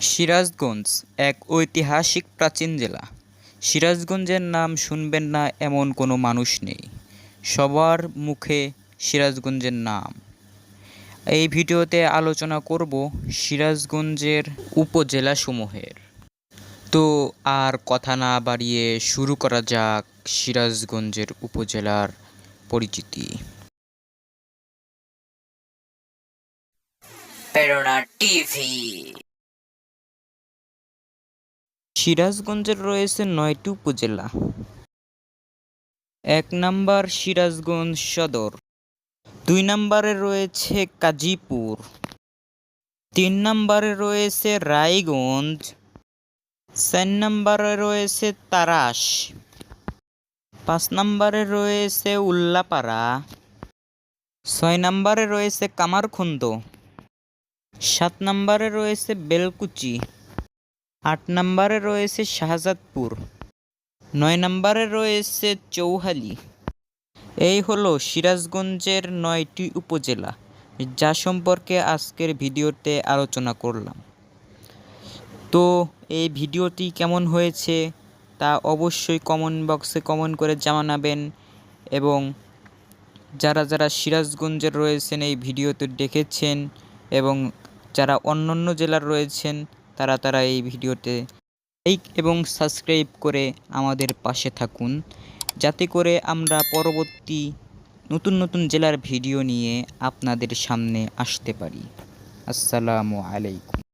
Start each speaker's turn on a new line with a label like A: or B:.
A: সিরাজগঞ্জ এক ঐতিহাসিক প্রাচীন জেলা। সিরাজগঞ্জের নাম শুনবেন না এমন কোনো মানুষ নেই। সবার মুখে সিরাজগঞ্জের নাম। এই ভিডিওতে আলোচনা করব সিরাজগঞ্জের উপজেলাসমূহের। তো আর কথা না বাড়িয়ে শুরু করা যাক সিরাজগঞ্জের উপজেলার পরিচিতি।
B: প্রেরণা টিভি
A: সিরাজগঞ্জের রয়েছে নয়টি উপজেলা। এক নাম্বার সিরাজগঞ্জ সদর। দুই নম্বরে রয়েছে কাজীপুর। তিন নম্বরে রয়েছে রায়গঞ্জ। চার নম্বরে রয়েছে তারাস। পাঁচ নম্বরে রয়েছে উল্লাপাড়া। ছয় নম্বরে রয়েছে কামারখন্দ। সাত নম্বরে রয়েছে বেলকুচি। আট নম্বরে রয়েছে শাহজাদপুর, নয় নম্বরে রয়েছে চৌহালি। এই হলো সিরাজগঞ্জের নয়টি উপজেলা, যা সম্পর্কে আজকের ভিডিওতে আলোচনা করলাম। তো এই ভিডিওটি কেমন হয়েছে তা অবশ্যই কমেন্ট বক্সে কমেন্ট করে জানাবেন এবং যারা যারা সিরাজগঞ্জের রয়েছেন এই ভিডিওতে দেখেছেন এবং যারা অন্যান্য জেলার রয়েছেন তারা তারা এই ভিডিওতে লাইক এবং সাবস্ক্রাইব করে আমাদের পাশে থাকুন। যাতে করে আমরা পরবর্তী নতুন নতুন জেলার ভিডিও নিয়ে আপনাদের সামনে আসতে পারি। আসসালামু আলাইকুম।